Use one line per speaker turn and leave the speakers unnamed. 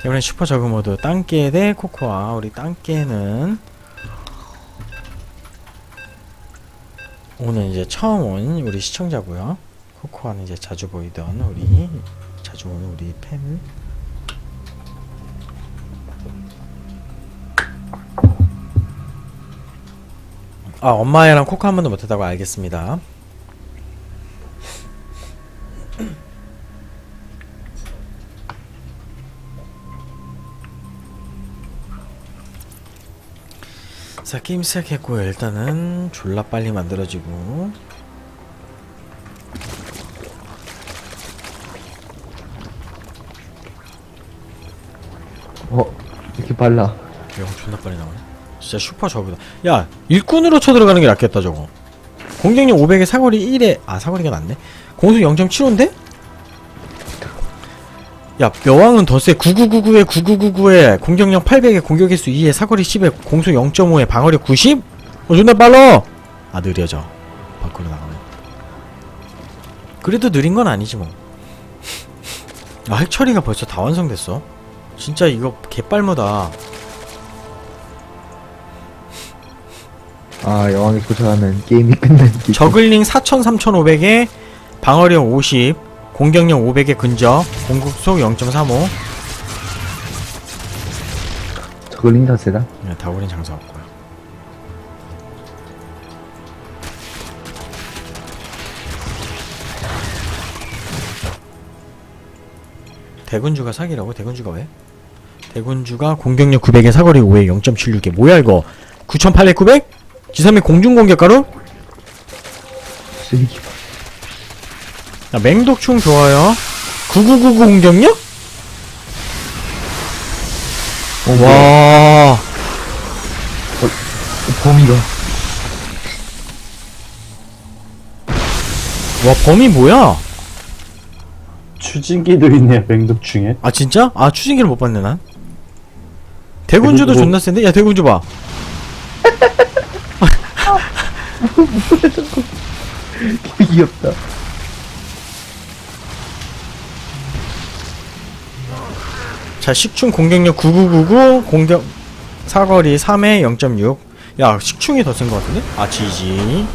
이번엔 슈퍼 저그 모드. 땅깨 대 코코아. 우리 땅깨는 오늘 이제 처음 온 우리 시청자고요. 코코아는 이제 자주 보이던 우리 자주 오는 우리 팬. 아 엄마애랑 코코 한 번도 못했다고 알겠습니다 자 게임 시작했고요. 일단은 졸라 빨리 만들어지고.
어, 이렇게 빨라.
야 존나 빨리 나오네. 진짜 슈퍼 저그다. 야 일꾼으로 쳐들어가는 게 낫겠다 저거. 공격력 500에 사거리 1에 아 사거리가 낫네. 공수 0.75인데? 야 여왕은 더세. 9999에 9999에 공격력 800에 공격횟수 2에 사거리 10에 공수 0.5에 방어력 90? 어 존나 빨라. 아 느려져. 밖으로 나가면. 그래도 느린 건 아니지 뭐 아 핵처리가 벌써 다 완성됐어? 진짜 이거 개빨무다.
아, 여왕이 도착하면 게임이 끝난 기.
저글링 4,000, 3,500에 방어력 50, 공격력 500에 근접, 공격속 0.35.
저글링 더 세다.
네, 다우린 장사 없고요. 대군주가 사기라고? 대군주가 왜? 대군주가 공격력 900에 사거리 5에 0.76에 뭐야 이거? 9,800, 900? 지삼의 공중공격가로?
쓰레기.
야, 맹독충 좋아요. 9999 공격력?
어, 와.
와.
범위가.
와, 범위 뭐야?
추진기도 있네요 맹독충에
아, 진짜? 아, 추진기를 못 봤네, 난. 대군주도
대군주.
존나 센데? 야, 대군주 봐.
귀엽다.
자, 식충 공격력 9999, 공격, 사거리 3에 0.6. 야, 식충이 더 센 것 같은데? 아, 지지.